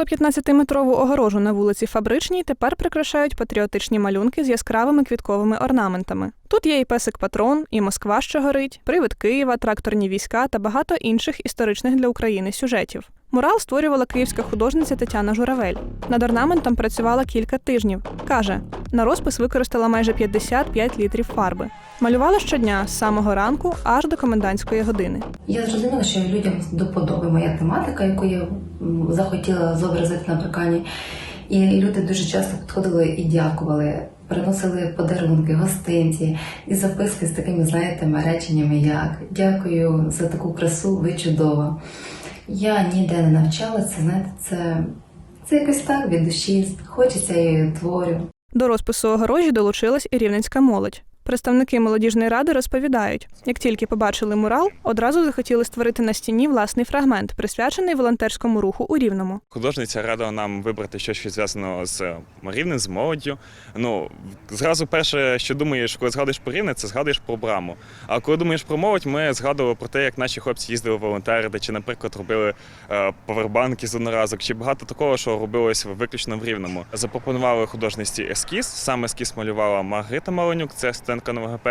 115-метрову огорожу на вулиці Фабричній тепер прикрашають патріотичні малюнки з яскравими квітковими орнаментами. Тут є і песик патрон, і Москва, що горить, привид Києва, тракторні війська та багато інших історичних для України сюжетів. Мурал створювала київська художниця Тетяна Журавель. Над орнаментом працювала кілька тижнів. Каже, на розпис використала майже 55 літрів фарби. Малювала щодня з самого ранку аж до комендантської години. Я зрозуміла, що людям до подоби моя тематика, яку я захотіла зобразити на паркані. І люди дуже часто підходили і дякували, приносили подарунки, гостинці і записки з такими, знаєте, реченнями, як Дякую за таку красу, ви чудова. Я ніде не навчалася, знаєте, це, це якось так від душі. Хочеться і творю. До розпису огорожі долучилась і рівненська молодь. Представники молодіжної ради розповідають, як тільки побачили мурал, одразу захотіли створити на стіні власний фрагмент, присвячений волонтерському руху у Рівному. Художниця радила нам вибрати щось, що зв'язано з Рівнем, з молоддю. Ну, зразу перше, що думаєш, коли згадуєш про Рівне, це згадуєш про браму. А коли думаєш про молодь, ми згадували про те, як наші хлопці їздили волонтерити, чи, наприклад, робили е, повербанки з одноразок, чи багато такого, що робилось виключно в Рівному. Запропонували художниці ескіз. Сам ескіз малювала Маргарита Маленюк, це студентка НВГП.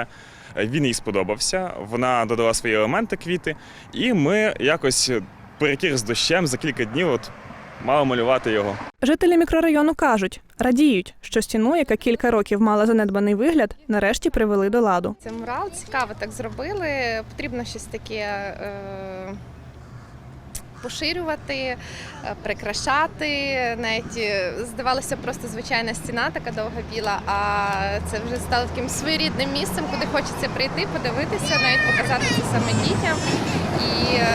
Е, Він їй сподобався. Вона додала свої елементи квіти, і ми якось перекір з дощем за кілька днів от мали малювати його. Жителі мікрорайону кажуть, радіють, що стіну, яка кілька років мала занедбаний вигляд, нарешті привели до ладу. Це мурал, цікаво так зробили. Потрібно щось таке е, поширювати, е, прикрашати. Навіть е, здавалося просто звичайна стіна, така довга біла, а це вже стало таким своєрідним місцем, куди хочеться прийти, подивитися, навіть показати це саме дітям і е,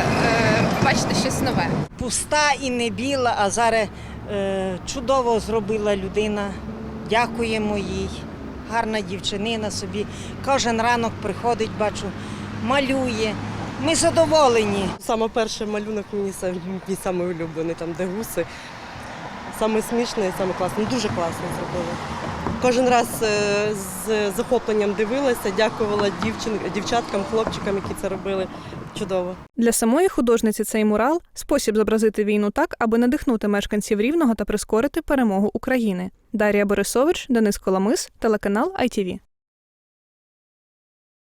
побачити щось нове. пуста і не біла, а зараз е, чудово зробила людина. Дякуємо їй. Гарна дівчинина собі. Кожен ранок приходить, бачу, малює. Ми задоволені. Саме перший малюнок мені мій самий улюблений, там де гуси. Саме смішне і саме класне. Дуже класно зробили. Кожен раз е, з захопленням дивилася, дякувала дівчин, дівчаткам, хлопчикам, які це робили. Чудово. Для самої художниці цей мурал спосіб зобразити війну так, аби надихнути мешканців рівного та прискорити перемогу України. Дар'я Борисович, Денис Коломис, телеканал ITV.